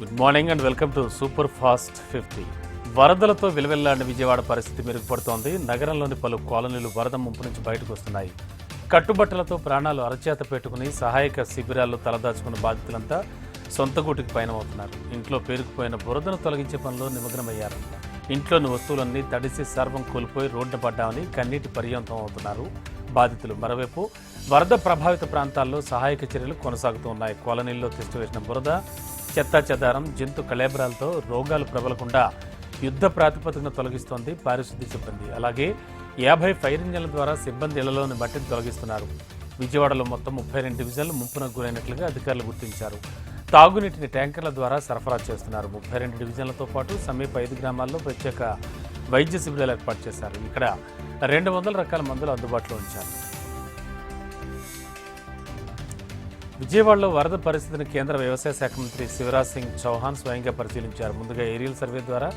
Good morning and welcome to super fast fifty వరదలతో విలువెల్లాడిన విజయవాడ పరిస్థితి మెరుగుపడుతోంది. నగరంలోని పలు కాలనీలు వరద ముంపు నుంచి బయటకు వస్తున్నాయి. కట్టుబట్టలతో ప్రాణాలు అరచేత పెట్టుకుని సహాయక శిబిరాల్లో తలదాచుకున్న బాధితులంతా సొంత గూటికి పయనమవుతున్నారు. ఇంట్లో పేరుకుపోయిన బురదను తొలగించే పనిలో నిమగ్నమయ్యారు. ఇంట్లోని వస్తువులన్నీ తడిసి సర్వం కోల్పోయి రోడ్డు పడ్డామని కన్నీటి పర్యంతం అవుతున్నారు బాధితులు. మరోవైపు వరద ప్రభావిత ప్రాంతాల్లో సహాయక చర్యలు కొనసాగుతూ ఉన్నాయి. కాలనీల్లో తెచ్చివేసిన బురద చెత్తా చెదారం జంతు కళేబరాలతో రోగాలు ప్రబలకుండా యుద్ధ ప్రాతిపదికన తొలగిస్తోంది పారిశుద్ధ్య సిబ్బంది. అలాగే యాభై ఫైర్ ఇంజన్ల ద్వారా సిబ్బంది ఇళ్ళలోని మట్టిని తొలగిస్తున్నారు. విజయవాడలో మొత్తం ముప్పై రెండు డివిజన్లు ముంపునకు గురైనట్లుగా అధికారులు గుర్తించారు. తాగునీటిని ట్యాంకర్ల ద్వారా సరఫరా చేస్తున్నారు. ముప్పై రెండు డివిజన్లతో పాటు సమీప ఐదు గ్రామాల్లో ప్రత్యేక వైద్య శిబిరాలు ఏర్పాటు చేశారు. ఇక్కడ రెండు వందల రకాల మందులు అందుబాటులో ఉంచారు. విజయవాడలో వరద పరిస్థితిని కేంద్ర వ్యవసాయ శాఖ మంత్రి శివరాజ్ సింగ్ చౌహాన్ స్వయంగా పరిశీలించారు. ముందుగా ఏరియల్ సర్వే ద్వారా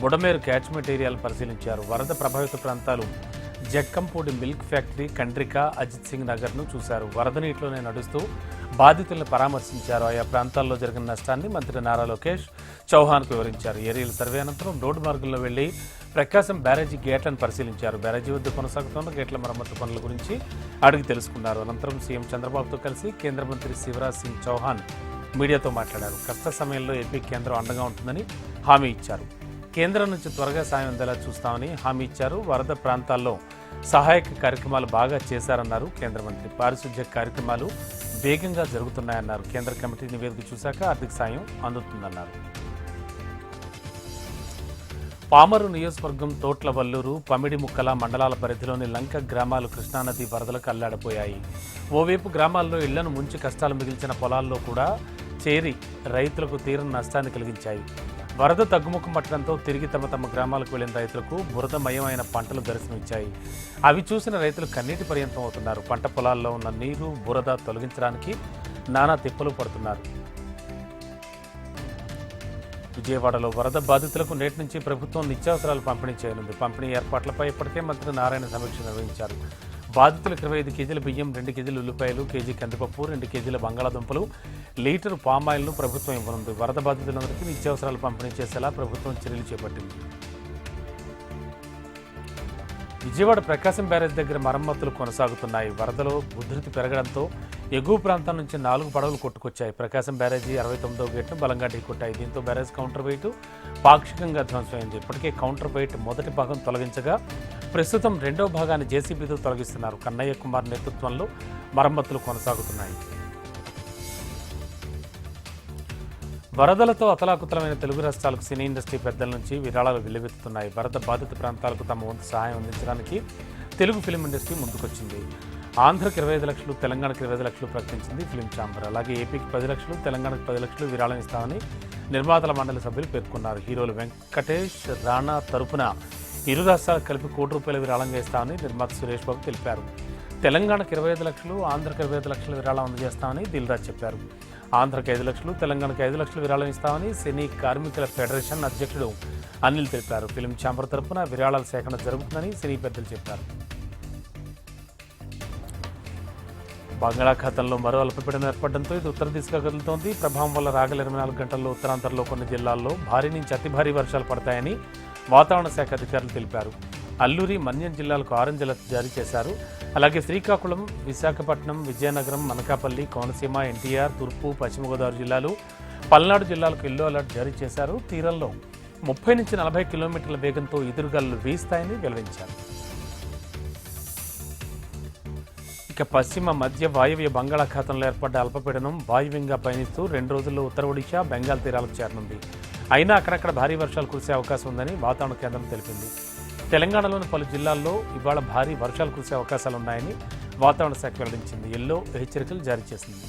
బుడమేరు క్యాచ్మెంట్ ఏరియాలు పరిశీలించారు. వరద ప్రభావిత ప్రాంతాలు జక్కంపూడి మిల్క్ ఫ్యాక్టరీ కండ్రిక అజిత్ సింగ్ నగర్ను చూశారు. వరద నీటిలోనే నడుస్తూ బాధితులను పరామర్శించారు. ఆయా ప్రాంతాల్లో జరిగిన నష్టాన్ని మంత్రి నారా లోకేష్ చౌహాన్కు వివరించారు. ఏరియల సర్వే అనంతరం రోడ్డు మార్గంలో వెళ్ళి ప్రకాశం బ్యారేజీ గేట్లను పరిశీలించారు. బ్యారేజీ వద్ద కొనసాగుతున్న గేట్ల మరమ్మతు పనుల గురించి అడిగి తెలుసుకున్నారు. అనంతరం సీఎం చంద్రబాబుతో కలిసి కేంద్ర మంత్రి శివరాజ్ సింగ్ చౌహాన్ మీడియాతో మాట్లాడారు. కష్ట సమయంలో ఏపీ కేంద్రం అండగా ఉంటుందని హామీ ఇచ్చారు. కేంద్రం నుంచి త్వరగా సాయం అందేలా చూస్తామని హామీ ఇచ్చారు. వరద ప్రాంతాల్లో సహాయక కార్యక్రమాలు బాగా చేశారన్నారు కేంద్ర మంత్రి. పారిశుధ్య కార్యక్రమాలు వేగంగా జరుగుతున్నాయన్నారు. కేంద్ర కమిటీ నివేదిక చూశాక ఆర్థిక సాయం అందుతుందన్నారు. పామరు నియోజకవర్గం తోట్ల వల్లూరు పమిడి ముక్కల మండలాల పరిధిలోని లంక గ్రామాలు కృష్ణానది వరదలకు అల్లాడిపోయాయి. ఓవైపు గ్రామాల్లో ఇళ్ళను ముంచి కష్టాలు మిగిల్చిన పొలాల్లో కూడా చేరి రైతులకు తీరని నష్టాన్ని కలిగించాయి. వరద తగ్గుముఖం పట్టడంతో తిరిగి తమ తమ గ్రామాలకు వెళ్ళిన రైతులకు బురదమయమైన పంటలు దర్శనమిచ్చాయి. అవి చూసిన రైతులు కన్నీటి పర్యంతం అవుతున్నారు. పంట పొలాల్లో ఉన్న నీరు బురద తొలగించడానికి నానా తిప్పలు పడుతున్నారు. విజయవాడలో వరద బాధితులకు నేటి నుంచి ప్రభుత్వం నిత్యావసరాలు పంపిణీ చేయనుంది. పంపిణీ ఏర్పాట్లపై ఇప్పటికే మంత్రి నారాయణ సమీక్ష నిర్వహించారు. బాధితులకు ఇరవై ఐదు కేజీల బియ్యం రెండు కేజీల ఉల్లిపాయలు కేజీ కందిపప్పు రెండు కేజీల బంగాళాదుంపలు. లీటర్ పామాయిల్ను ప్రభుత్వం ఇవ్వనుంది. వరద బాధితులందరికీ నిత్యావసరాలు పంపిణీ చేసేలా ప్రభుత్వం చర్యలు చేపట్టింది. విజయవాడ ప్రకాశం బ్యారేజ్ దగ్గర మరమ్మతులు కొనసాగుతున్నాయి. వరదలో ఉధృతి పెరగడంతో ఎగువ ప్రాంతం నుంచి నాలుగు పడవలు కొట్టుకొచ్చాయి. ప్రకాశం బ్యారేజీ అరవై తొమ్మిదో గేట్ను బలంగా ఢీకొట్టాయి దీంతో బ్యారేజ్ కౌంటర్ వెయిట్ పాక్షికంగా ధ్వంసమైంది ఇప్పటికే కౌంటర్ వెయిట్ మొదటి భాగం తొలగించగా ప్రస్తుతం రెండవ భాగాన్ని జేసీబీతో తొలగిస్తున్నారు. కన్నయ్య కుమార్ నేతృత్వంలో మరమ్మతులు కొనసాగుతున్నాయి. వరదలతో అతలాకుతలమైన తెలుగు రాష్ట్రాలకు సినీ ఇండస్ట్రీ పెద్దల నుంచి విరాళాలు వెల్లువెత్తుతున్నాయి. వరద బాధిత ప్రాంతాలకు తమ వంతు సహాయం అందించడానికి తెలుగు ఫిలిం ఇండస్ట్రీ ముందుకొచ్చింది. ఆంధ్రకి ఇరవై ఐదు లక్షలు తెలంగాణకు ఇరవై ఐదు లక్షలు ప్రకటించింది ఫిలిం ఛాంబర్. అలాగే ఏపీకి పది లక్షలు తెలంగాణకు పది లక్షలు విరాళం ఇస్తామని నిర్మాతల మండలి సభ్యులు పేర్కొన్నారు. హీరోలు వెంకటేష్ రాణా తరపున ఇరు రాష్ట్రాలకు కలిపి కోటి రూపాయల విరాళంగా ఇస్తామని నిర్మాత సురేష్ బాబు తెలిపారు. తెలంగాణకు ఇరవై ఐదు లక్షలు ఆంధ్రకు ఇరవై ఐదు లక్షల విరాళం అందజేస్తామని దిల్రాజ్ చెప్పారు. ఆంధ్రకి ఐదు లక్షలు తెలంగాణకు ఐదు లక్షలు విరాళం ఇస్తామని సినీ కార్మికుల ఫెడరేషన్ అధ్యక్షుడు అనిల్ తెలిపారు. ఫిలిం ఛాంబర్ తరపున విరాళాల సేకరణ జరుగుతుందని సినీ పెద్దలు చెప్పారు. బంగాళాఖాతంలో మరో అల్పపీడనం ఏర్పడడంతో ఇది ఉత్తర దిశగా కదులుతోంది. ప్రభావం వల్ల రాగల ఇరవై నాలుగు గంటల్లో ఉత్తరాంధ్రలో కొన్ని జిల్లాల్లో భారీ నుంచి అతి భారీ వర్షాలు పడతాయని వాతావరణ శాఖ అధికారులు తెలిపారు. అల్లూరి మన్యం జిల్లాలకు ఆరెంజ్ అలర్ట్ జారీ చేశారు. అలాగే శ్రీకాకుళం విశాఖపట్నం విజయనగరం అనకాపల్లి కోనసీమ ఎన్టీఆర్ తూర్పు పశ్చిమ గోదావరి జిల్లాలు పల్నాడు జిల్లాలకు ఎల్లో అలర్ట్ జారీ చేశారు. తీరంలో ముప్పై నుంచి నలభై కిలోమీటర్ల వేగంతో ఎదురుగాలు వీస్తాయని వెల్లడించారు. ఇక పశ్చిమ మధ్య వాయువ్య బంగాళాఖాతంలో ఏర్పడ్డ అల్పపీడనం వాయువ్యంగా పయనిస్తూ రెండు రోజుల్లో ఉత్తర ఒడిశా బెంగాల్ తీరాలకు చేరనుంది. అయినా అక్కడక్కడ భారీ వర్షాలు కురిసే అవకాశం ఉందని వాతావరణ కేంద్రం తెలిపింది. తెలంగాణలోని పలు జిల్లాల్లో ఇవాళ భారీ వర్షాలు కురిసే అవకాశాలు ఉన్నాయని వాతావరణ శాఖ వెల్లడించింది. ఎల్లో హెచ్చరికలు జారీ చేసింది.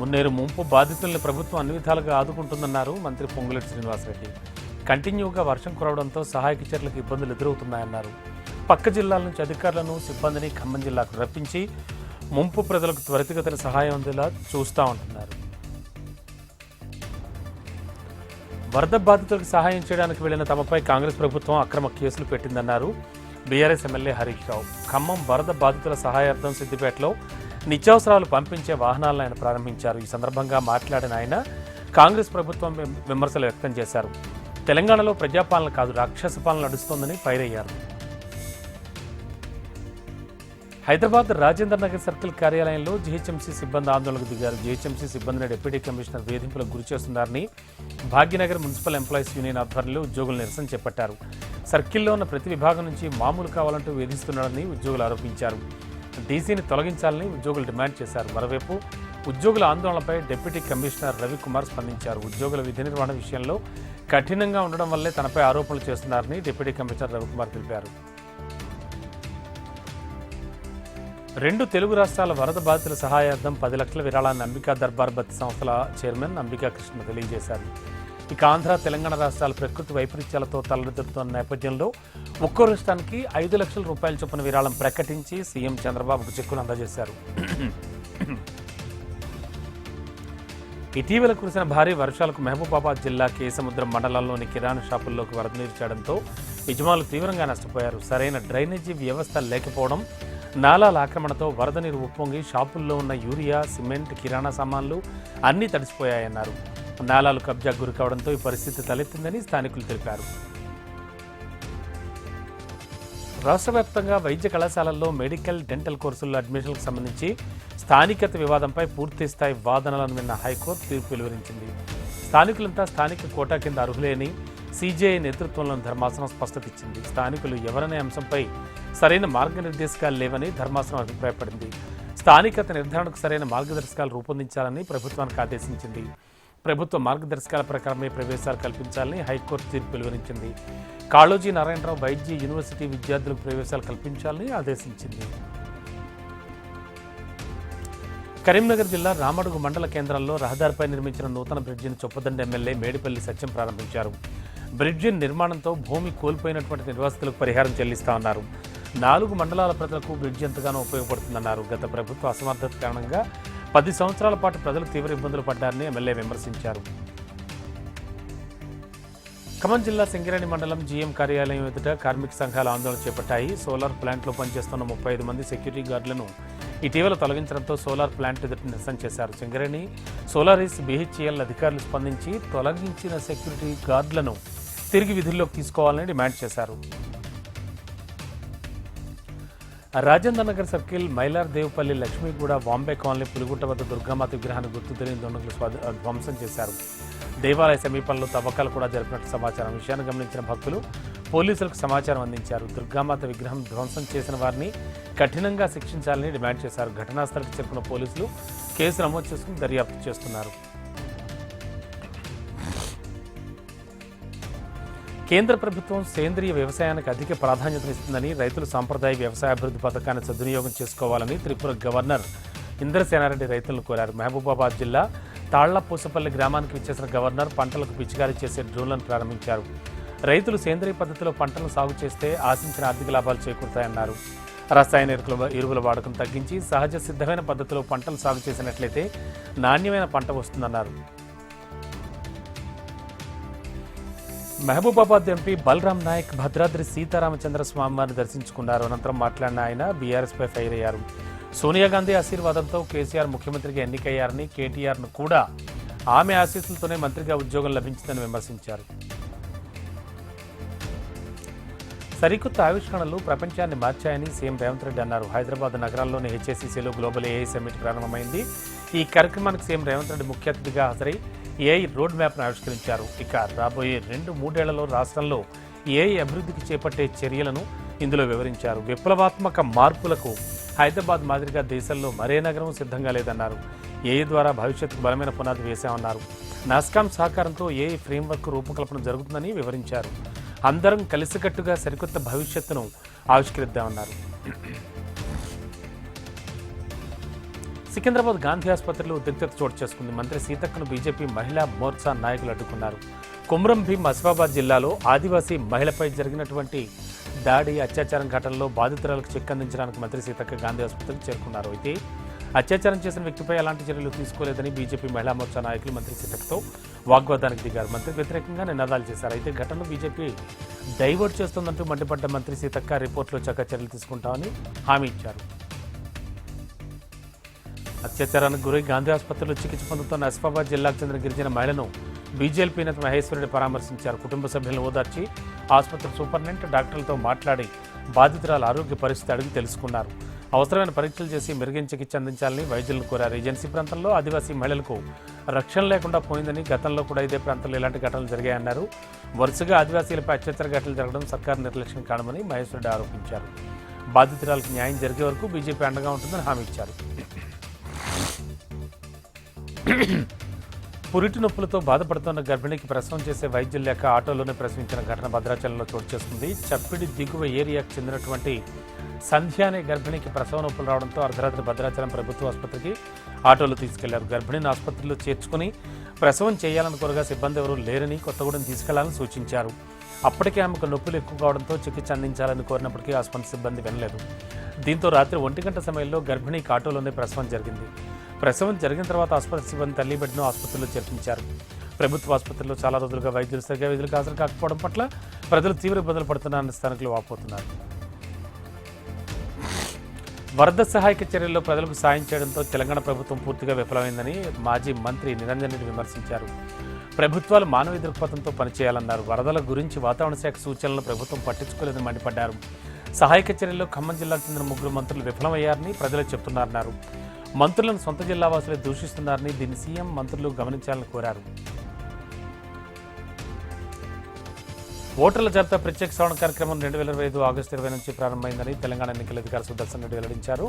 మున్నేరు ముంపు బాధితుల్ని ప్రభుత్వం అన్ని విధాలుగా ఆదుకుంటుందన్నారు మంత్రి పొంగులేటి శ్రీనివాసరెడ్డి. కంటిన్యూగా వర్షం కురవడంతో సహాయక చర్యలకు ఇబ్బందులు ఎదురవుతున్నాయన్నారు. పక్క జిల్లాల నుంచి అధికారులను సిబ్బందిని ఖమ్మం జిల్లాకు రప్పించి ముంపు ప్రజలకు త్వరితగతిన సహాయం అందేలా చూస్తా ఉంటున్నారు. వరద బాధితులకు సహాయం చేయడానికి వెళ్ళిన తమపై కాంగ్రెస్ ప్రభుత్వం అక్రమ కేసులు పెట్టిందన్నారు బీఆర్ఎస్ ఎమ్మెల్యే హరీష్ రావు. ఖమ్మం వరద బాధితుల సహాయార్థం సిద్దిపేటలో నిత్యావసరాలు పంపించే వాహనాలను ఆయన ప్రారంభించారు. ఈ సందర్భంగా మాట్లాడిన ఆయన కాంగ్రెస్ ప్రభుత్వం విమర్శలు వ్యక్తం చేశారు. తెలంగాణలో ప్రజాపాలన కాదు రాక్షస పాలన నడుస్తోందని ఫైర్ అయ్యారు. హైదరాబాద్ రాజేంద్ర నగర్ సర్కిల్ కార్యాలయంలో జీహెచ్ఎంసీ సిబ్బంది ఆందోళనకు దిగారు. జీహెచ్ఎంసీ సిబ్బందిని డిప్యూటీ కమిషనర్ వేధింపులకు గురి చేస్తున్నారని భాగ్యనగర్ మున్సిపల్ ఎంప్లాయీస్ యూనియన్ ఆధ్వర్యంలో ఉద్యోగులు నిరసన చేపట్టారు. సర్కిల్లో ఉన్న ప్రతి విభాగం నుంచి మామూలు కావాలంటూ వేధిస్తున్నారని ఉద్యోగులు ఆరోపించారు. డీసీని తొలగించాలని ఉద్యోగులు డిమాండ్ చేశారు. మరోవైపు ఉద్యోగుల ఆందోళనపై డిప్యూటీ కమిషనర్ రవికుమార్ స్పందించారు. ఉద్యోగుల విధి నిర్వహణ విషయంలో కఠినంగా ఉండడం వల్లే తనపై ఆరోపణలు చేస్తున్నారని డిప్యూటీ కమిషనర్ రవికుమార్ తెలిపారు. రెండు తెలుగు రాష్ట్రాల వరద బాధితుల సహాయార్థం పది లక్షల విరాళాన్ని అంబికా దర్బార్ బత్ సంస్థల చైర్మన్ అంబికా కృష్ణ తెలియజేశారు. ఇక ఆంధ్ర తెలంగాణ రాష్ట్రాల ప్రకృతి వైపరీత్యాలతో తలెత్తుతున్న నేపథ్యంలో ఒక్కో రాష్ట్రానికి ఐదు లక్షల రూపాయల చొప్పున విరాళం ప్రకటించి సీఎం చంద్రబాబుకు చెక్కులు అందజేశారు. ఇటీవల కురిసిన భారీ వర్షాలకు మహబూబాబాద్ జిల్లా కేసముద్రం మండలంలోని కిరాణా షాపుల్లోకి వరద నీరు చేయడంతో యజమానులు తీవ్రంగా నష్టపోయారు. సరైన డ్రైనేజీ వ్యవస్థ లేకపోవడం నాలాల ఆక్రమణతో వరద నీరు ఉప్పొంగి షాపుల్లో ఉన్న యూరియా సిమెంట్ కిరాణా సామాన్లు అన్నీ తడిసిపోయాయన్నారు. నాలాలు కబ్జా గురి కావడంతో ఈ పరిస్థితి తలెత్తిందని స్థానికులు తెలిపారు. రాష్ట్ర వ్యాప్తంగా వైద్య కళాశాలల్లో మెడికల్ డెంటల్ కోర్సుల్లో అడ్మిషన్లకు సంబంధించి స్థానికత వివాదంపై పూర్తి స్థాయి వాదనలను విన్న హైకోర్టు తీర్పు వెలువరించింది. స్థానికులంతా స్థానిక కోటా కింద అర్హులేని సీజేఐ నేతృత్వంలోని ధర్మాసనం స్పష్టత ఇచ్చింది. స్థానికులు ఎవరనే అంశంపై సరైన మార్గనిర్దేశకాలు లేవని ధర్మాసనం అభిప్రాయపడింది. స్థానికత నిర్ధారణకు సరైన మార్గదర్శకాలు రూపొందించాలని ప్రభుత్వానికి ఆదేశించింది. ప్రభుత్వ మార్గదర్శకాల ప్రకారమే ప్రవేశాలు కల్పించాలని హైకోర్టు తీర్పు వెలువరించింది. కాళోజీ నారాయణరావు వైద్య యూనివర్సిటీ విద్యార్థులకు ప్రవేశాలు కల్పించాలని ఆదేశించింది. కరీంనగర్ జిల్లా రామడుగు మండల కేంద్రంలో రహదారిపై నిర్మించిన నూతన బ్రిడ్జిని చొప్పదండి ఎమ్మెల్యే మేడిపల్లి సత్యం ప్రారంభించారు. బ్రిడ్జి నిర్మాణంతో భూమి కోల్పోయినటువంటి నిర్వాసితులకు పరిహారం చెల్లిస్తా ఉన్నారు నాలుగు మండలాల ప్రజలకు బ్రిడ్జి ఎంతగానో ఉపయోగపడుతుందన్నారు. గత ప్రభుత్వ అసమర్థత కారణంగా పది సంవత్సరాల పాటు ప్రజలు తీవ్ర ఇబ్బందులు పడ్డారని ఎమ్మెల్యే విమర్శించారు. ఖమ్మం జిల్లా సింగరేణి మండలం జీఎం కార్యాలయం ఎదుట కార్మిక సంఘాలు ఆందోళన చేపట్టాయి. సోలార్ ప్లాంట్లో పనిచేస్తున్న ముప్పై ఐదు మంది సెక్యూరిటీ గార్డులను ఇటీవల తొలగించడంతో సోలార్ ప్లాంట్ ఎదుట నిరసన చేశారు. సింగరేణి సోలారిస్ బిహెచ్ఎల్ అధికారులు స్పందించి తొలగించిన సెక్యూరిటీ గార్డులను తిరిగి విధుల్లోకి తీసుకోవాలని డిమాండ్ చేశారు. రాజేంద్ర నగర్ సర్కిల్ మైలార్ దేవుపల్లి లక్ష్మీగూడ బాంబే కాలనీ పులిగుట్ట వద్ద దుర్గామాత విగ్రహాన్ని గుర్తు తెలియని దొండకులు ధ్వంసం చేశారు. దేవాలయ సమీపంలో తవ్వకాలు కూడా జరిపినట్టు సమాచారం. విషయాన్ని గమనించిన భక్తులు పోలీసులకు సమాచారం అందించారు. దుర్గామాత విగ్రహం ధ్వంసం చేసిన వారిని కఠినంగా శిక్షించాలని డిమాండ్ చేశారు. ఘటనాస్థలికి చేరుకున్న పోలీసులు కేసు నమోదు చేసుకుని దర్యాప్తు చేస్తున్నారు. కేంద్ర ప్రభుత్వం సేంద్రియ వ్యవసాయానికి అధిక ప్రాధాన్యతనిస్తుందని రైతులు సాంప్రదాయ వ్యవసాయ అభివృద్ధి పథకాన్ని సద్వినియోగం చేసుకోవాలని త్రిపుర గవర్నర్ ఇంద్రసేనారెడ్డి రైతులను కోరారు. మహబూబాబాద్ జిల్లా తాళ్ళపూసపల్లి గ్రామానికి విచ్చేసిన గవర్నర్ పంటలకు పిచికారీ చేసే డ్రోన్లను ప్రారంభించారు. రైతులు సేంద్రియ పద్ధతిలో పంటలను సాగు చేస్తే ఆశించిన ఆర్థిక లాభాలు చేకూరుతాయన్నారు. రసాయన ఎరువుల ఎరువుల వాడకం తగ్గించి సహజ సిద్ధమైన పద్ధతిలో పంటలు సాగు చేసినట్లయితే నాణ్యమైన పంట వస్తుందన్నారు. మహబూబాబాద్ ఎంపీ బలరాం నాయక్ భద్రాద్రి సీతారామచంద్ర స్వామివారిని దర్శించుకున్నారు. అనంతరం మాట్లాడిన ఆయన బీఆర్ఎస్పై ఫైర్ అయ్యారు. సోనియా గాంధీ ఆశీర్వాదంతో కేసీఆర్ ముఖ్యమంత్రిగా ఎన్నికయ్యారని కేటీఆర్ను కూడా ఆమె ఆశీస్సులతోనే మంత్రిగా ఉద్యోగం లభించిందని విమర్శించారు. సరికొత్త ఆవిష్కరణలు ప్రపంచాన్ని మార్చాయని సీఎం రేవంత్ రెడ్డి అన్నారు. హైదరాబాద్ నగరాల్లోని హెచ్ఎస్సీసీలో గ్లోబల్ ఏఐ సమ్మిట్ ప్రారంభమైంది. ఈ కార్యక్రమానికి సీఎం రేవంత్ రెడ్డి ముఖ్య అతిథిగా హాజరై ఏఐ రోడ్ మ్యాప్ను ఆవిష్కరించారు. ఇక రాబోయే రెండు మూడేళ్ళలో రాష్ట్రంలో ఏఐ అభివృద్ధికి చేపట్టే చర్యలను ఇందులో వివరించారు. విప్లవాత్మక మార్పులకు హైదరాబాద్ మాదిరిగా దేశంలో మరే నగరం సిద్ధంగా లేదన్నారు. ఏఐ ద్వారా భవిష్యత్తుకు బలమైన పునాది వేశామన్నారు. నాస్కాం సహకారంతో ఏఐ ఫ్రేమ్వర్క్ రూపకల్పన జరుగుతుందని వివరించారు. అందరం కలిసికట్టుగా సరికొత్త భవిష్యత్తును ఆవిష్కరిద్దామన్నారు. సికింద్రాబాద్ గాంధీ ఆసుపత్రిలో ఉద్రిక్తత చోటు చేసుకుంది మంత్రి సీతక్కను బీజేపీ మహిళా మోర్చా నాయకులు అడ్డుకున్నారు. కుమ్రం భీం అసిఫాబాద్ జిల్లాలో ఆదివాసీ మహిళపై జరిగినటువంటి దాడి అత్యాచారం ఘటనలో బాధితురాలకు చెక్ అందించడానికి మంత్రి సీతక్క గాంధీ ఆసుపత్రికి చేరుకున్నారు. అయితే అత్యాచారం చేసిన వ్యక్తిపై ఎలాంటి చర్యలు తీసుకోలేదని బీజేపీ మహిళా మోర్చా నాయకులు మంత్రి సీతక్కతో వాగ్వాదానికి దిగారు. మంత్రి వ్యతిరేకంగా నినాదాలు చేశారు. అయితే ఘటనను బీజేపీ డైవర్ట్ చేస్తుందంటూ మండిపడ్డ మంత్రి సీతక్క రిపోర్టులో చక్క చర్యలు తీసుకుంటామని హామీ ఇచ్చారు. అత్యాచారానికి గురై గాంధీ ఆసుపత్రిలో చికిత్స పొందుతున్న అసిఫాబాద్ జిల్లాకు చెందిన గిరిజన మహిళను బీజేపీ నేత మహేశ్వరుడు పరామర్శించారు. కుటుంబ సభ్యులను ఓదార్చి ఆసుపత్రి సూపరింటెండెంట్ డాక్టర్లతో మాట్లాడి బాధితురాల ఆరోగ్య పరిస్థితి అడిగి తెలుసుకున్నారు. అవసరమైన పరీక్షలు చేసి మెరుగైన చికిత్స అందించాలని వైద్యులను కోరారు. ఏజెన్సీ ప్రాంతంలో ఆదివాసీ మహిళలకు రక్షణ లేకుండా పోయిందని గతంలో కూడా ఇదే ప్రాంతంలో ఇలాంటి ఘటనలు జరిగాయన్నారు. వరుసగా ఆదివాసీలపై అత్యాచార ఘటనలు జరగడం సర్కారు నిర్లక్ష్యం కారణమని మహేశ్వరుడు ఆరోపించారు. బాధితురాలకు న్యాయం జరిగే వరకు బీజేపీ అండగా ఉంటుందని హామీ ఇచ్చారు. పురిటి నొప్పులతో బాధపడుతున్న గర్భిణికి ప్రసవం చేసే వైద్యులు లేక ఆటోలోనే ప్రసవించిన ఘటన భద్రాచలంలో చోటు చేసుకుంది. చప్పిడి దిగువ ఏరియాకు చెందినటువంటి సంధ్య అనే గర్భిణికి ప్రసవ నొప్పులు రావడంతో అర్ధరాత్రి భద్రాచలం ప్రభుత్వ ఆసుపత్రికి ఆటోలో తీసుకెళ్ళారు. గర్భిణిని ఆసుపత్రిలో చేర్చుకుని ప్రసవం చేయాలనుకోరగా సిబ్బంది ఎవరూ లేరని కొత్తగూడెం తీసుకెళ్ళాలని సూచించారు. అప్పటికే ఆమెకు నొప్పులు ఎక్కువ కావడంతో చికిత్స అందించాలని కోరినప్పటికీ ఆసుపత్రి సిబ్బంది వినలేదు. దీంతో రాత్రి ఒంటి గంట సమయంలో గర్భిణికి ఆటోలోనే ప్రసవం జరిగింది. ప్రసవం జరిగిన తర్వాత ఆసుపత్రి సిబ్బంది తల్లి బిడ్డను ఆసుపత్రిలో చేర్పించారు. ప్రభుత్వ ఆసుపత్రిలో చాలా రోజులుగా వైద్యులు సరిగా విధులకు హాజరు కాకపోవడం పట్ల ప్రజలు తీవ్ర ఇబ్బందులు పడుతున్నారని స్థానికులు వాపోతున్నారు. వరద సహాయక చర్యల్లో ప్రజలకు సాయం చేయడంతో తెలంగాణ ప్రభుత్వం పూర్తిగా విఫలమైందని మాజీ మంత్రి నిరంజన్ రెడ్డి విమర్శించారు. ప్రభుత్వాలు మానవ దృక్పథంతో పనిచేయాలన్నారు. వరదల గురించి వాతావరణ శాఖ సూచనలను ప్రభుత్వం పట్టించుకోలేదని మండిపడ్డారు. సహాయక చర్యల్లో ఖమ్మం జిల్లాకు చెందిన ముగ్గురు మంత్రులు విఫలమయ్యారని ప్రజలు చెప్తున్నారన్నారు. మంత్రులను సొంత జిల్లా వాసులే దూషిస్తున్నారని దీన్ని సీఎం మంత్రులు గమనించాలని కోరారు. ఓటర్ల జాబితా ప్రత్యేక శ్రవణ కార్యక్రమం రెండు వేల ఇరవై ఐదు ఆగస్టు ఇరవై నుంచి ప్రారంభమైందని తెలంగాణ ఎన్నికల అధికారి సుదర్శన్ రెడ్డి వెల్లడించారు.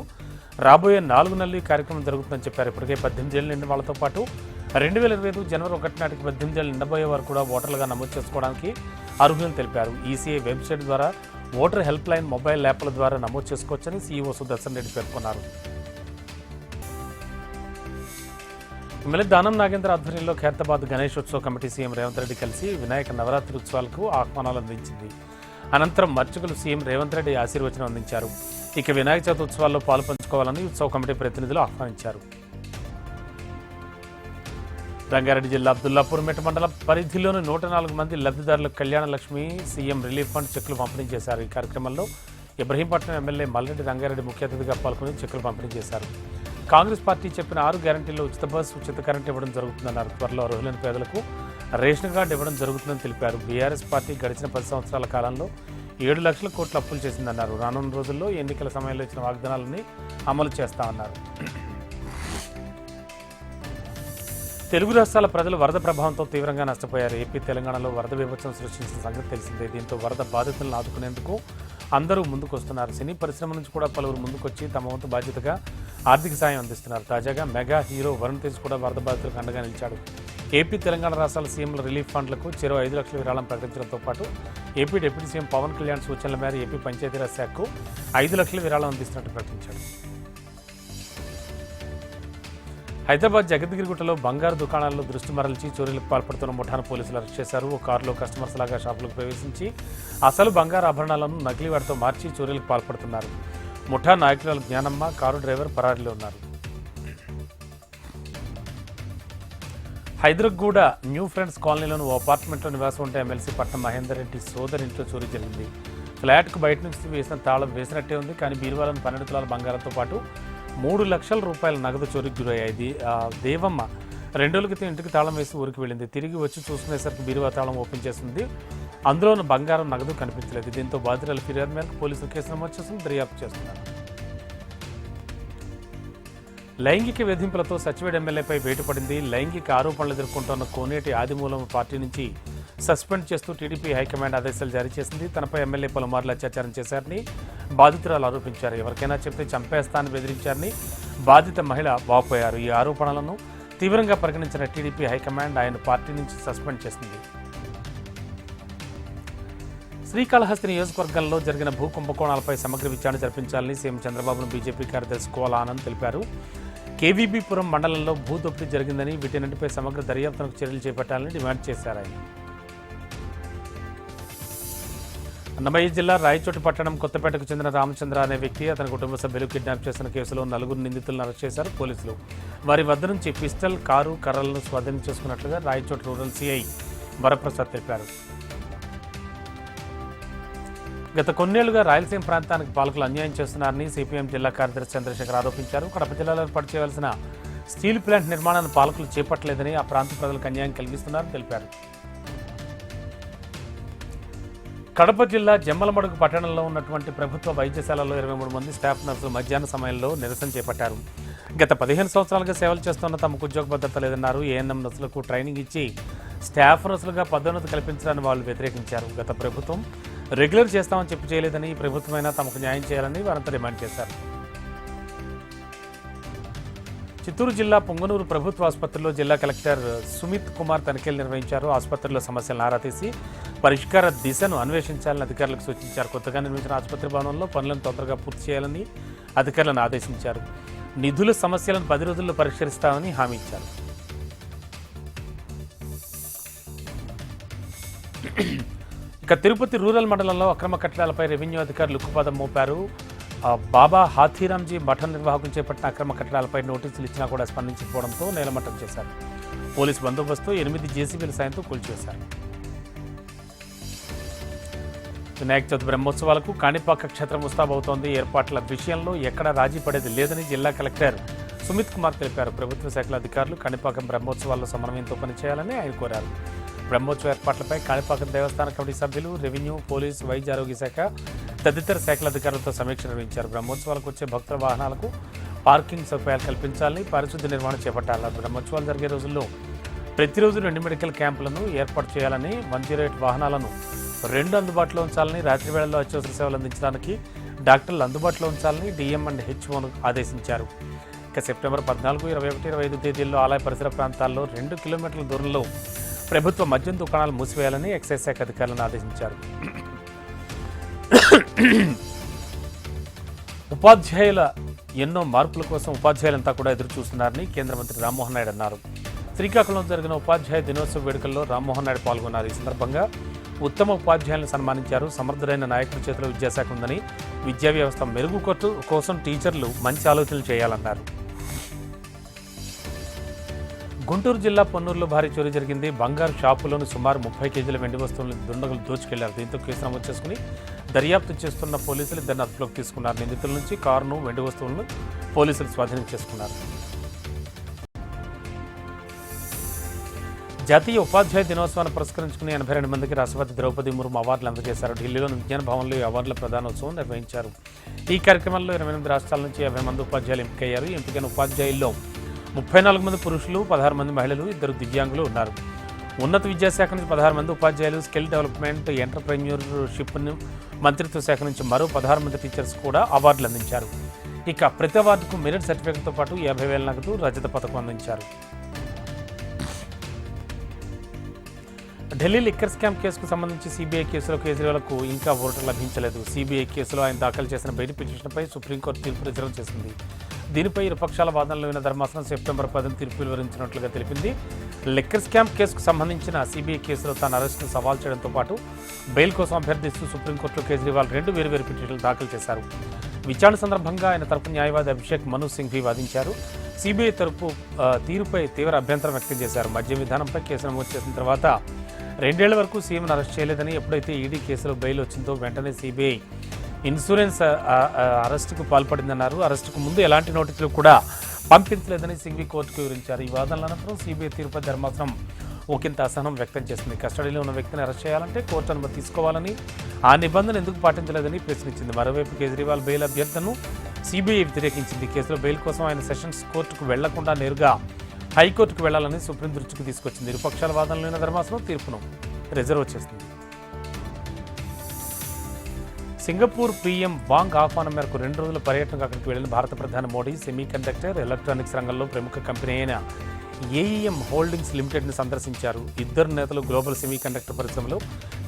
రాబోయే నాలుగు నెలలు ఈ కార్యక్రమం జరుగుతుందని చెప్పారు. ఇప్పటికే పద్దెనిమిది ఏళ్ళు నిండిన వాళ్ళతో పాటు రెండు వేల ఇరవై ఐదు జనవరి ఒకటి నాటికి పద్దెనిమిది ఏళ్ళు నిండబోయే వారు కూడా ఓటర్లుగా నమోదు చేసుకోవడానికి అర్హులను తెలిపారు. ఈసీఐ వెబ్సైట్ ద్వారా ఓటర్ హెల్ప్ లైన్ మొబైల్ యాప్ల ద్వారా నమోదు చేసుకోవచ్చని సీఈఓ సుదర్శన్ రెడ్డి పేర్కొన్నారు. ఎమ్మెల్యే దానం నాగేంద్ర ఆధ్వర్యంలో ఖైరతాబాద్ గణేష్ ఉత్సవ కమిటీ సీఎం రేవంత్ రెడ్డి కలిసి వినాయక నవరాత్రి ఉత్సవాలకు ఆహ్వానాలు అందించింది. అనంతరం మర్చకులు సీఎం రేవంత్ రెడ్డి ఆశీర్వచనం అందించారు. ఇక వినాయక చవితి ఉత్సవాల్లో పాలు పంచుకోవాలని ఉత్సవ కమిటీ ప్రతినిధులు ఆహ్వానించారు. రంగారెడ్డి జిల్లా అబ్దుల్లాపూర్ మెట మండల పరిధిలోని నూట నాలుగు మంది లబ్ధిదారులకు Kalyana Lakshmi CM relief fund చెక్కులు పంపిణీ చేశారు. ఈ కార్యక్రమంలో ఇబ్రహీంపట్నం ఎమ్మెల్యే మల్లెడ్డి రంగారెడ్డి ముఖ్య అతిథిగా పాల్గొని చెక్కులు పంపిణీ చేశారు. కాంగ్రెస్ పార్టీ చెప్పిన ఆరు గ్యారంటీల్లో ఉచిత బస్సు ఉచిత కరెంట్ ఇవ్వడం జరుగుతుందన్నారు. త్వరలో అర్హులైన పేదలకు రేషన్ కార్డు ఇవ్వడం జరుగుతుందని తెలిపారు. బీఆర్ఎస్ పార్టీ గడిచిన పది సంవత్సరాల కాలంలో ఏడు లక్షల కోట్ల అప్పులు చేసిందన్నారు. రానున్న రోజుల్లో ఎన్నికల సమయంలో ఇచ్చిన వాగ్దానాలని అమలు చేస్తామన్నారు. తెలుగు రాష్ట్రాల ప్రజలు వరద ప్రభావంతో తీవ్రంగా నష్టపోయారు. ఏపీ తెలంగాణలో వరద విభత్సం సృష్టించిన సంగతి తెలిసిందే. దీంతో వరద బాధితులను ఆదుకునేందుకు అందరూ ముందుకొస్తున్నారు. సినీ పరిశ్రమ నుంచి కూడా పలువురు ముందుకొచ్చి తమ వంతు బాధ్యతగా ఆర్థిక సాయం అందిస్తున్నారు. తాజాగా మెగా హీరో వరుణ్ తేజ్ కూడా వరద బాధితులకు అండగా నిలిచాడు. ఏపీ తెలంగాణ రాష్ట్రాల సీఎంల రిలీఫ్ ఫండ్లకు చెరో ఐదు లక్షల విరాళం ప్రకటించడంతో పాటు AP deputy CM Pawan Kalyan సూచనల మేర ఏపీ పంచాయతీరాజ్ శాఖకు ఐదు లక్షల విరాళం అందిస్తున్నట్టు ప్రకటించాడు. హైదరాబాద్ జగద్గిరిగుట్టలో బంగారు దుకాణాల్లో దృష్టి మరల్చి చోరీలకు పాల్పడుతున్న ముఠాను పోలీసులు అరెస్ట్ చేశారు. ఓ కారులో కస్టమర్స్ లాగా షాపులకు ప్రవేశించి అసలు బంగారు ఆభరణాలను నకిలీ వాటితో మార్చి చోరీలకు పాల్పడుతున్నారు. ముఠా నాయకురాలు జ్ఞానమ్మ కారు డ్రైవర్ పరారీలో ఉన్నారు. హైదరాబాద్ న్యూ ఫ్రెండ్స్ కాలనీలోని ఓ అపార్ట్మెంట్లో నివాసం ఉంటే ఎమ్మెల్సీ పట్నం మహేందర్ రెడ్డి సోదరి ఇంట్లో చోరీ జరిగింది. ఫ్లాట్కు బయట నుంచి వేసిన తాళం వేసినట్టే ఉంది కానీ బీరువాలను పన్నెండు తులాల బంగారంతో పాటు మూడు లక్షల రూపాయల నగదు చోరికి గురయ్యాయి. దేవమ్మ రెండు రోజుల క్రితం ఇంటికి తాళం వేసి ఊరికి వెళ్ళింది. తిరిగి వచ్చి చూసుకునేసరికి బీరువా తాళం ఓపెన్ చేసింది. అందులో బంగారం నగదు కనిపించలేదు. దీంతో బాధితుల ఫిర్యాదు మేరకు పోలీసులు కేసు నమోదు చేసి దర్యాప్తు చేస్తున్నారు. లైంగిక వేధింపులతో సచివేడ్ ఎమ్మెల్యేపై వేటుపడింది. లైంగిక ఆరోపణలు ఎదుర్కొంటున్న కోనేటి ఆదిమూలం పార్టీ నుంచి సస్పెండ్ చేస్తూ టీడీపీ హైకమాండ్ ఆదేశాలు జారీ చేసింది. తనపై ఎమ్మెల్యే పలుమార్లు అత్యాచారం చేశారని బాధితురాలు ఆరోపించారు. ఎవరికైనా చెప్తే చంపేస్తానని బెదిరించారని బాధిత మహిళ వాపోయారు. ఈ ఆరోపణలను తీవ్రంగా పరిగణించిన టీడీపీ హైకమాండ్ ఆయన పార్టీ నుంచి సస్పెండ్ చేసింది. శ్రీకాళహస్తి నియోజకవర్గంలో జరిగిన భూ కుంభకోణాలపై సమగ్ర విచారణ జరిపించాలని సీఎం చంద్రబాబును బీజేపీ కార్యదర్శి కోల ఆనంద్ తెలిపారు. కేవీబీపురం మండలంలో భూ దోపిడీ జరిగిందని వీటిన్నింటిపై సమగ్ర దర్యాప్తునకు చర్యలు చేపట్టాలని డిమాండ్ చేశారు ఆయన. అన్నమయ్య జిల్లా రాయచోటి పట్టణం కొత్తపేటకు చెందిన రామచంద్ర అనే వ్యక్తి అతని కుటుంబ సభ్యులు కిడ్నాప్ చేసిన కేసులో నలుగురు నిందితులను అరెస్ట్ చేశారు పోలీసులు. వారి వద్ద నుంచి పిస్టల్ కారు కర్రలను స్వాధీనం చేసుకున్నట్లుగా రాయచోటి రూరల్ సిఐ వరప్రసాద్ తెలిపారు. గత కొన్నేళ్ళుగా రాయలసీమ ప్రాంతానికి పాలకులు అన్యాయం చేస్తున్నారని సిపిఎం జిల్లా కార్యదర్శి చంద్రశేఖర్ ఆరోపించారు. కడప జిల్లాలో ఏర్పాటు చేయాల్సిన స్టీల్ ప్లాంట్ నిర్మాణాన్ని పాలకులు చేపట్టలేదని ఆ ప్రాంత ప్రజలకు అన్యాయం కలిగిస్తున్నారని తెలిపారు. కడప జిల్లా జమ్మలమడుగు పట్టణంలో ఉన్నటువంటి ప్రభుత్వ వైద్యశాలలో ఇరవై మూడు మంది స్టాఫ్ నర్సులు మధ్యాహ్న సమయంలో నిరసన చేపట్టారు. గత పదిహేను సంవత్సరాలుగా సేవలు చేస్తున్న తమకు ఉద్యోగ భద్రత లేదన్నారు. ఏఎన్ఎం నర్సులకు ట్రైనింగ్ ఇచ్చి స్టాఫ్ నర్సులుగా పదోన్నతి కల్పించడాన్ని వాళ్ళు వ్యతిరేకించారు. గత ప్రభుత్వం రెగ్యులర్ చేస్తామని చెప్పి చేయలేదని ఈ ప్రభుత్వమైనా తమకు న్యాయం చేయాలని వారంతా డిమాండ్ చేశారు. చిత్తూరు జిల్లా పొంగనూరు ప్రభుత్వ ఆసుపత్రిలో జిల్లా కలెక్టర్ సుమిత్ కుమార్ తనిఖీలు నిర్వహించారు. ఆసుపత్రిలో సమస్యలను ఆరా తీసి పరిష్కార దిశను అన్వేషించాలని అధికారులకు సూచించారు. కొత్తగా నిర్మించిన ఆసుపత్రి భవనంలో పనులను తొందరగా పూర్తి చేయాలని అధికారులను ఆదేశించారు. నిధుల సమస్యలను పది రోజుల్లో పరిష్కరిస్తామని హామీ ఇచ్చారు. ఇక తిరుపతి రూరల్ మండలంలో అక్రమ కట్టడాలపై రెవెన్యూ అధికారులు ఉక్కుపాదం మోపారు. బాబా హాథీరామ్జీ మఠం నిర్వాహకులు చేపట్టిన అక్రమ కట్టడాలపై నోటీసులు ఇచ్చినా కూడా స్పందించకపోవడంతో నేలమట్టం చేశారు. పోలీసు బందోబస్తు ఎనిమిది జేసీబీల సాయంతో కూల్చివేశారు. వినాయక చవితి బ్రహ్మోత్సవాలకు కాణిపాక క్షేత్రం ముస్తాబవుతోంది ఏర్పాట్ల విషయంలో ఎక్కడ రాజీ పడేది లేదని జిల్లా కలెక్టర్ సుమిత్ కుమార్ తెలిపారు. ప్రభుత్వ శాఖల అధికారులు కాణిపాకం బ్రహ్మోత్సవాల్లో సమన్వయంతో పనిచేయాలని ఆయన కోరారు. బ్రహ్మోత్సవ ఏర్పాట్లపై కాణిపాకం దేవస్థాన కమిటీ సభ్యులు రెవెన్యూ పోలీసు వైద్య ఆరోగ్య శాఖ తదితర శాఖల అధికారులతో సమీక్ష నిర్వహించారు. బ్రహ్మోత్సవాలకు వచ్చే భక్తుల వాహనాలకు పార్కింగ్ సదుపాయాలు కల్పించాలని పారిశుద్ధ్య నిర్వహణ చేపట్టాలి బ్రహ్మోత్సవాలు జరిగే రోజుల్లో ప్రతిరోజు రెండు మెడికల్ క్యాంపులను ఏర్పాటు చేయాలని వన్ జీరో ఎయిట్ వాహనాలను రెండు అందుబాటులో ఉంచాలని రాత్రి వేళల్లో అత్యవసర సేవలు అందించడానికి డాక్టర్లు అందుబాటులో ఉంచాలని డిఎం అండ్ హెచ్ఓను ఆదేశించారు. ఇక సెప్టెంబర్ పద్నాలుగు ఇరవై ఒకటి ఇరవై ఐదు తేదీల్లో ఆలయ పరిసర ప్రాంతాల్లో రెండు కిలోమీటర్ల దూరంలో ప్రభుత్వ మద్యం దుకాణాలు మూసివేయాలని ఎక్సైజ్ శాఖ అధికారులను ఆదేశించారు. ఉపాధ్యాయుల ఎన్నో మార్పుల కోసం ఉపాధ్యాయులంతా కూడా ఎదురు చూస్తున్నారని కేంద్ర మంత్రి రామ్మోహన్ నాయుడు అన్నారు. శ్రీకాకుళం జరిగిన ఉపాధ్యాయ దినోత్సవ వేడుకల్లో రామ్మోహన్ నాయుడు పాల్గొన్నారు. ఈ సందర్భంగా ఉత్తమ ఉపాధ్యాయులను సన్మానించారు. సమర్థుడైన నాయకుల చేతిలో విద్యాశాఖ ఉందని విద్యా వ్యవస్థ మెరుగు కోసం టీచర్లు మంచి ఆలోచనలు చేయాలన్నారు. గుంటూరు జిల్లా పొన్నూరులో భారీ చోరీ జరిగింది. బంగారు షాపులోని సుమారు ముప్పై కేజీల వెండి వస్తువులను దుండగులు దోచుకెళ్ళారు. దీంతో కేసు నమోదు చేసుకుని దర్యాప్తు చేస్తున్న పోలీసులు ఇద్దరిని అదుపులోకి తీసుకున్నారు. నిందితుల నుంచి కారును వెండి వస్తువులను పోలీసులు స్వాధీనం చేసుకున్నారు. జాతీయ ఉపాధ్యాయ దినోత్సవాన్ని పురస్కరించుకుని ఎనభై రెండు మందికి రాష్ట్రపతి ద్రౌపది ముర్ము అవార్డులు అందజేశారు. ఢిల్లీలోని విజ్ఞాన భవన్లో ఈ అవార్డుల ప్రధానోత్సవం నిర్వహించారు. ఈ కార్యక్రమంలో ఇరవై ఎనిమిది రాష్ట్రాల నుంచి యాభై మంది ఉపాధ్యాయులు ఎంపికయ్యారు. ఎంపికైన ఉపాధ్యాయుల్లో ముప్పై నాలుగు మంది పురుషులు పదహారు మంది మహిళలు ఇద్దరు దివ్యాంగులు ఉన్నారు. ఉన్నత విద్యాశాఖ నుంచి పదహారు మంది ఉపాధ్యాయులు స్కిల్ డెవలప్మెంట్ ఎంటర్ప్రెన్యూర్షిప్ మంత్రిత్వ శాఖ నుంచి మరో పదహారు మంది టీచర్స్ కూడా అవార్డులు అందించారు. ఇక ప్రతి అవార్డుకు మెరిట్ సర్టిఫికేట్తో పాటు యాభై వేల నగదు రజత పథకం అందించారు. ఢిల్లీ లిక్కర్ స్కామ్ కేసుకు సంబంధించి సిబిఐ కేసులో కేజ్రీవాల్కు ఇంకా ఓటర్ లభించలేదు. సిబిఐ కేసులో ఆయన దాఖలు చేసిన బెయిల్ పిటిషన్పై సుప్రీంకోర్టు తీర్పు రిజర్వ్ చేసింది. దీనిపై ఇరుపక్షాల వాదనలు విన్న ధర్మాసనం సెప్టెంబర్ పదిన తీర్పు వివరించినట్లుగా తెలిపింది. లిక్కర్ స్కామ్ కేసుకు సంబంధించిన సిబిఐ కేసులో తన అరెస్టును సవాల్ చేయడంతో పాటు బెయిల్ కోసం అభ్యర్థిస్తూ సుప్రీంకోర్టులో కేజ్రీవాల్ రెండు వేరువేరు పిటిషన్లు దాఖలు చేశారు. విచారణ సందర్భంగా ఆయన తరపు న్యాయవాది అభిషేక్ మను సింఘ్వి వాదించారు. సిబిఐ తరపు తీరుపై తీవ్ర అభ్యంతరం వ్యక్తం చేశారు. మద్య విధానంపై కేసు నమోదు చేసిన తర్వాత రెండేళ్ళ వరకు సీఎంను అరెస్ట్ చేయలేదని ఎప్పుడైతే ఈడీ కేసులో బెయిల్ వచ్చిందో వెంటనే సిబిఐ ఇన్సూరెన్స్ అరెస్టుకు పాల్పడిందన్నారు. అరెస్టుకు ముందు ఎలాంటి నోటీసులు కూడా పంపించలేదని సింఘ్వి కోర్టుకు వివరించారు. ఈ వాదనల అనంతరం సిబిఐ తీరుపై ధర్మాసనం ఒకంత అసహనం వ్యక్తం చేసింది. కస్టడీలో ఉన్న వ్యక్తిని అరెస్ట్ చేయాలంటే కోర్టు అనుమతి తీసుకోవాలని ఆ నిబంధన ఎందుకు పాటించలేదని ప్రశ్నించింది. మరోవైపు కేజ్రీవాల్ బెయిల్ అభ్యర్థనను సిబిఐ వ్యతిరేకించింది. కేసులో బెయిల్ కోసం ఆయన సెషన్స్ కోర్టుకు వెళ్ళకుండా నేరుగా హైకోర్టుకు వెళ్ళాలని సుప్రీం దృష్టికి తీసుకొచ్చింది. ఇరుపక్షాల వాదనలు ధర్మాసనం తీర్పును రిజర్వ్ చేసింది. సింగపూర్ పీఎం వాంగ్ ఆహ్వానం మేరకు రెండు రోజుల పర్యటనకు అక్కడికి వెళ్ళిన భారత ప్రధాని మోడీ సెమీ కండక్టర్ ఎలక్ట్రానిక్స్ రంగంలో ప్రముఖ కంపెనీ అయిన ఏఈఎం హోల్డింగ్స్ లిమిటెడ్ని సందర్శించారు. ఇద్దరు నేతలు గ్లోబల్ సెమీ కండక్టర్ పరిశ్రమలో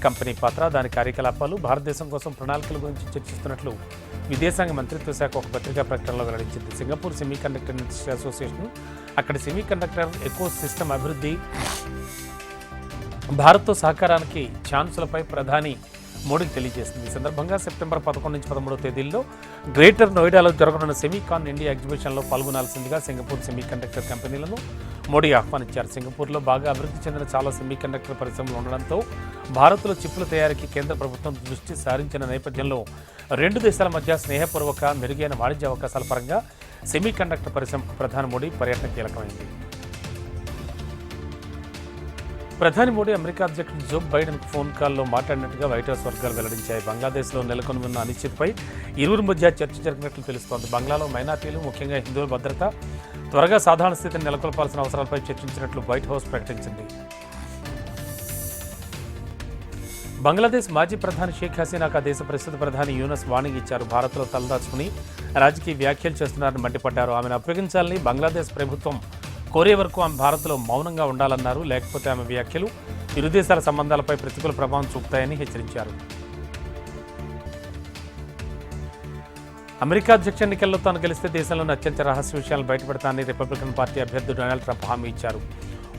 కంపెనీ పాత్ర దాని కార్యకలాపాలు భారతదేశం కోసం ప్రణాళికల గురించి చర్చిస్తున్నట్లు విదేశాంగ మంత్రిత్వ శాఖ ఒక పత్రికా ప్రకటనలో వెల్లడించింది. Singapore semiconductor industry association అక్కడి సెమీ కండక్టర్ ఎకో సిస్టమ్ అభివృద్ధి భారత్తో సహకారానికి ఛాన్సులపై ప్రధాని మోడీకి తెలియజేసింది. ఈ సందర్భంగా సెప్టెంబర్ పదకొండు నుంచి పదమూడవ తేదీల్లో గ్రేటర్ నోయిడాలో జరగనున్న సెమీకాన్ ఇండియా ఎగ్జిబిషన్లో పాల్గొనాల్సిందిగా సింగపూర్ సెమీ కండక్టర్ కంపెనీలను మోడీ ఆహ్వానించారు. సింగపూర్లో బాగా అభివృద్ధి చెందిన చాలా సెమీ కండక్టర్ పరిశ్రమలు ఉండడంతో భారత్లో చిప్పుల తయారీకి కేంద్ర ప్రభుత్వం దృష్టి సారించిన నేపథ్యంలో రెండు దేశాల మధ్య స్నేహపూర్వక మెరుగైన వాణిజ్య అవకాశాల పరంగా సెమీ కండక్టర్ పరిశ్రమకు ప్రధాని మోడీ పర్యటన కీలకమైంది. ప్రధాని మోడీ అమెరికా అధ్యక్షుడు జో బైడెన్ ఫోన్ కాల్లో మాట్లాడినట్టుగా వైట్ హౌస్ వర్గాలు వెల్లడించాయి. బంగ్లాదేశ్లో నెలకొని ఉన్న అనిశ్చితిపై ఇరువురి మధ్య చర్చ జరిగినట్లు తెలుస్తోంది. బంగ్లాలో మైనార్టీలు ముఖ్యంగా హిందువుల భద్రత త్వరగా సాధారణ స్థితిని నెలకొల్పాల్సిన అవసరాలపై చర్చించినట్లు వైట్ హౌస్ ప్రకటించింది. బంగ్లాదేశ్ మాజీ ప్రధాని షేక్ హసీనాకు ఆ దేశ ప్రస్తుత ప్రధాని యూనస్ వాణింగ్ ఇచ్చారు. భారత్లో తలదాచుకుని రాజకీయ వ్యాఖ్యలు చేస్తున్నారని మండిపడ్డారు. ఆమెను అప్పగించాలని బంగ్లాదేశ్ ప్రభుత్వం కోరే వరకు ఆమె భారత్లో మౌనంగా ఉండాలన్నారు. లేకపోతే ఆమె వ్యాఖ్యలు ఇరు దేశాల సంబంధాలపై ప్రతికూల ప్రభావం చూపుతాయని హెచ్చరించారు. అమెరికా అధ్యక్ష ఎన్నికల్లో తాను గెలిస్తే దేశంలోని అత్యంత రహస్య విషయాలను బయటపెడతానని రిపబ్లికన్ పార్టీ అభ్యర్థి డొనాల్డ్ ట్రంప్ హామీ ఇచ్చారు.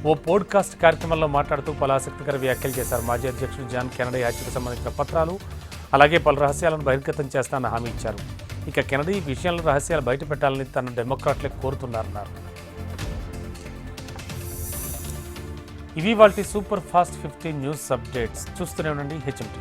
ఓ పోడ్కాస్ట్ కార్యక్రమంలో మాట్లాడుతూ పలు ఆసక్తికర వ్యాఖ్యలు చేశారు. మాజీ అధ్యక్షుడు జాన్ కెనడీ హత్యకు సంబంధించిన పత్రాలు అలాగే పలు రహస్యాలను బహిర్గతం చేస్తానని హామీ ఇచ్చారు. ఇక కెనడీ ఈ విషయంలో రహస్యాలు బయటపెట్టాలని తన డెమోక్రాట్లకు కోరుతున్నారన్నారు. ఇవి వాటి super fast fifteen news updates చూస్తూనే ఉండండి హెచ్ఎంటీ